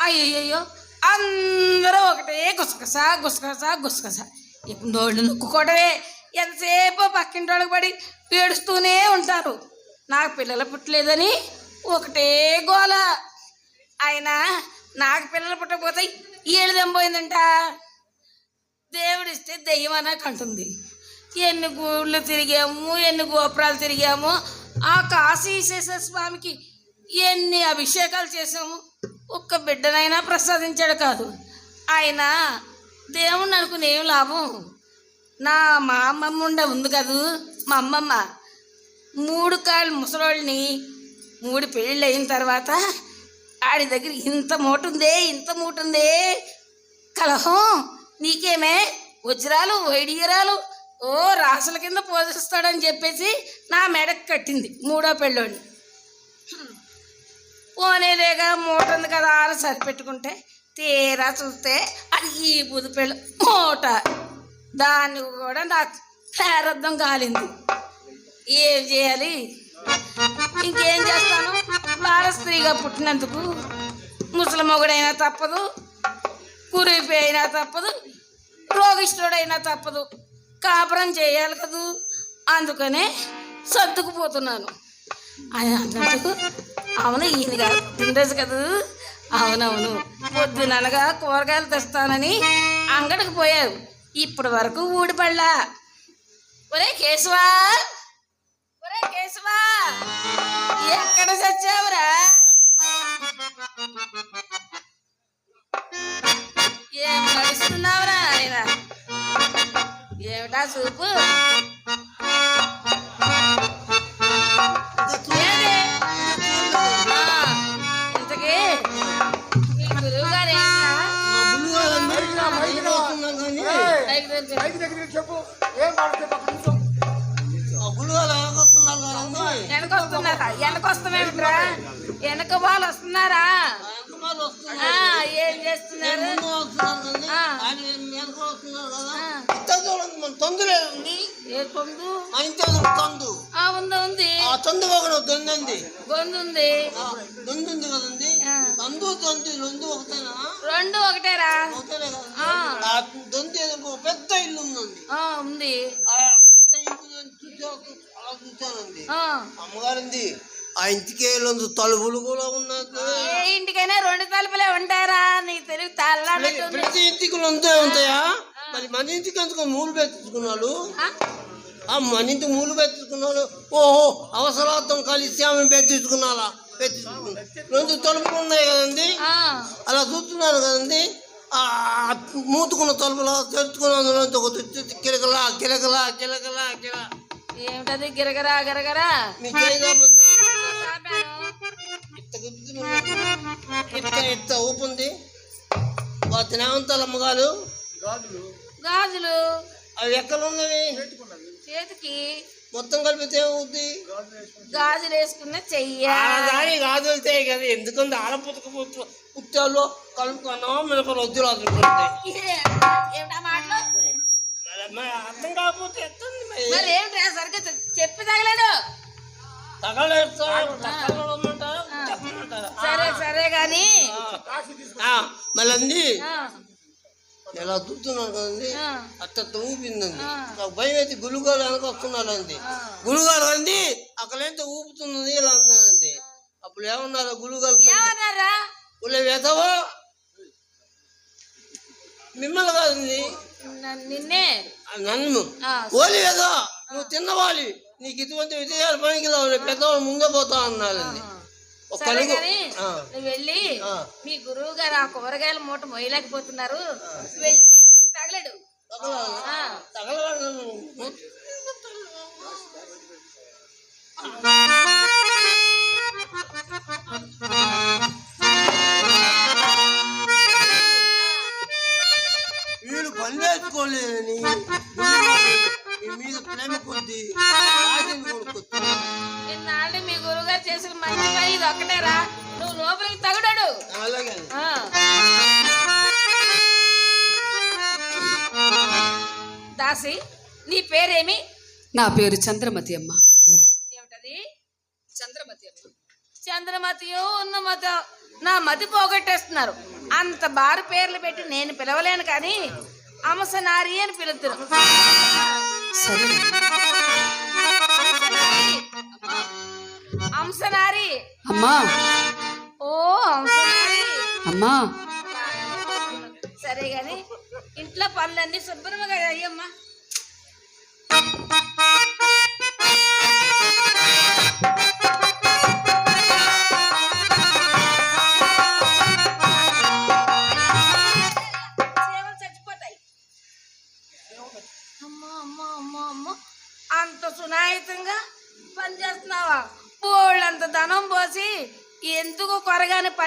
అయ్యయ్యో అందరూ ఒకటే గుసగస గుసగస గుసగస. ఇప్పుడు నోళ్ళు నొక్కుకోవడమే ఎంతసేపు పక్కింటోళ్ళకి పడి ఏడుస్తూనే ఉంటారు. నాకు పిల్లలు పుట్టలేదని ఒకటే గోల. అయినా నాకు పిల్లలు పుట్టకపోతే ఏడుదం పోయిందంట. దేవుడిస్తే దెయ్యం అనకు అంటుంది. ఎన్ని గుళ్ళు తిరిగాము ఎన్ని గోపురాలు తిరిగాము ఆ కాశీ స్వామికి ఎన్ని అభిషేకాలు చేసాము ఒక్క బిడ్డనైనా ప్రసాదించాడు కాదు. ఆయన దేవుణ్ణి అనుకుని ఏం లాభం? నా మా అమ్మమ్మ ఉండే ఉంది కదూ? మా అమ్మమ్మ మూడు కాళ్ళు ముసలోళ్ళని మూడు పెళ్ళిళ్ళు అయిన తర్వాత ఆడి దగ్గర ఇంత మూట ఉందే ఇంత మూట ఉందే. కలహం. నీకేమే? వజ్రాలు వైడియరాలు ఓ రాసుల కింద పోషిస్తాడని చెప్పేసి నా మెడకు కట్టింది మూడో పెళ్ళోని పోనేదేగా మూట ఉంది కదా అని సరిపెట్టుకుంటే తీరా చూస్తే అది ఈ బుదిపెళ్ళ మూట దాన్ని కూడా నాకు ప్రారంభం కాలింది. ఏం చేయాలి? ఇంకేం చేస్తాను? బాల స్త్రీగా పుట్టినందుకు ముసలి మొగుడైనా తప్పదు కురిపి అయినా తప్పదు రోగిష్ఠుడైనా తప్పదు. కాపురం చేయాలి కదూ? అందుకనే సర్దుకుపోతున్నాను ఆయన అన్నట్టు అవును ఈయన గారు పుట్టినరోజు కదూ? అవునవును. పొద్దుననగా కూరగాయలు తెస్తానని అంగడికి పోయావు ఇప్పటి వరకు ఊడిపడలా ఒరే కేశవా! ఒరే కేశవా! ఎక్కడ చచ్చావురా ఏం నడుస్తున్నావురా ఆయన? ఏమిటా చూపు? వెనకొస్తామేమిట్రా వెనక వాళ్ళు వస్తున్నారా? ఆ, ఏం చేస్తున్నారు? ఉంది ఉంది. ఆ తొందు ఒకటి దొందంది గొంతు ఉంది. దొందు ఉంది కదండి. దొంది రెండు ఒకటేనా? రెండు ఒకటేరా? ఒకటేనే పెద్ద ఇల్లు ఉందండి. ఉంది. అలా అమ్మగారింది ఆ ఇంటికి వెళ్ళొందు తలుపులు కూడా ఉన్నది ఏ ఇంటికైనా రెండు తలుపులే ఉంటారా నీకు తల్లాడుతుంది ప్రతి ఇంటికి ఉంటే ఉంటాయా? మరి మన ఇంటికి ఎందుకు మూలు పెట్టించుకున్నాడు? ఆ? మన ఇంటి మూలు పెట్టించుకున్నాడు. ఓహో అవసరార్థం కలిసి ఆమె పెట్టించుకున్నారా రెండు తలుపులు ఉన్నాయి కదండి? అలా చూస్తున్నాను కదండి? ఆ మూతుకున్న తలుపులు ఒక కిరకలా కిరకలా కిరకలా కిర ఏమిటది? గిరగరా గిరగరా. ఇట్ట ఇట్ట ఊపుంది. ఏమంటారు అమ్మగారు. గాజులు. గాజులు అవి ఎక్కడ ఉన్నవి చేతికి మొత్తం కలిపితే ఏమవుద్ది? గాజులు వేసుకుని గాజులు వేసుకున్న చెయ్య. దాని గాజులతే కదా ఎందుకంటే ఆడపుట్టుకు పుట్టు పుట్టాలో ఏమిటా మాటలు? మరి అర్థం కాకపోతే మరి. సరిగ్గా చెప్పి చెప్పమంటారా. సరే సరే గాని. ఆ, మళ్ళీ ఎలా చూస్తున్నాను కదండి అత్త ఊపిందండి. నాకు భయం అయితే గురుగారు వెనక వస్తున్నారు అంది. ఆ. గురుగారు అంది అక్కడైతే ఊపుతున్నది ఇలా అన్నానండి అప్పుడు ఏమన్నారు ఏమన్నారా? ఉలే వెదవో మిమ్మల్ని కాదండి నిన్నే? నన్ను. ఓలి ఏదో నువ్వు తిన్నవాలి నీకు ఇటువంటి విజయాలు పనికి రావు రేపు పెద్దవాళ్ళు ముందే పోతా అన్నారండి సరే ఆ, నువ్వు వెళ్ళి. మీ గురువు గారు ఆ కూరగాయల మూట మోయలేకపోతున్నారు వెళ్ళి తీసుకుని తగలడు. వీళ్ళు పని నేర్చుకోలేదని మీ మీద ప్రేమ కొద్ది. ఇన్నాళ్ళు మీ గురువు గారు చేసిన మంచి పని ఇది ఒక్కటేరా. నువ్వు లోపలికి తగుడాడు. అలాగే. దాసి నీ పేరేమి? నా పేరు చంద్రమతి అమ్మ. ఏమిటది? చంద్రమతి అమ్మ. చంద్రమతియో ఉన్నమత నా మతి పోగొట్టేస్తున్నారు. అంత బారు పేర్లు పెట్టి నేను పిలవలేను కానీ అంశనారి అని పిలుతున్నారు సరే. అంశనారి అమ్మా. ఓ అంశనారి అమ్మా. సరే గాని ఇంట్లో పనులన్నీ శుభ్రంగా అయ్యమ్మా.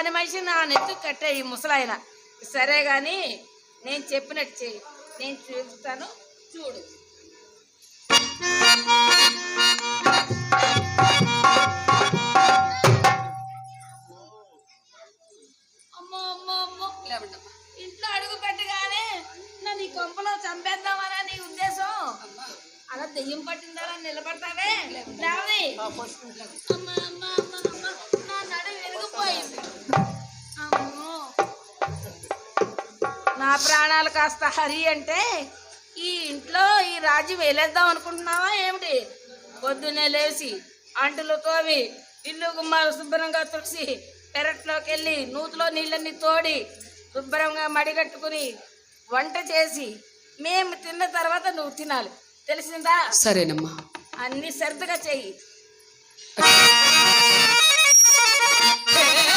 పని మనిషి నా నెత్తు కట్టే ఈ ముసలాయన. సరే గాని నేను చెప్పినట్టు చెయ్యి. నేను చూస్తాను చూడు. అమ్మో అమ్మో అమ్మో. లేవండమ్మా ఇంట్లో అడుగు పెట్టగానే నన్ను ఈ కొంపలో చంపేద్దామనా నీ ఉద్దేశం. అలా దెయ్యం పట్టిందా నిలబడతావే? అమ్మ, అమ్మ. నా ప్రాణాలు కాస్త హరి అంటే ఈ ఇంట్లో ఈ రాజ్యం వేలేద్దాం అనుకుంటున్నావా ఏమిటి? పొద్దున్నే లేచి అంటులు తోమి ఇల్లు గుమ్మాలు శుభ్రంగా తుడిసి పెరట్లోకి వెళ్ళి నూతిలో నీళ్ళన్నీ తోడి శుభ్రంగా మడిగట్టుకుని వంట చేసి మేము తిన్న తర్వాత నువ్వు తినాలి. తెలిసిందా? సరేనమ్మా. అన్ని సర్దుగా చెయ్యి.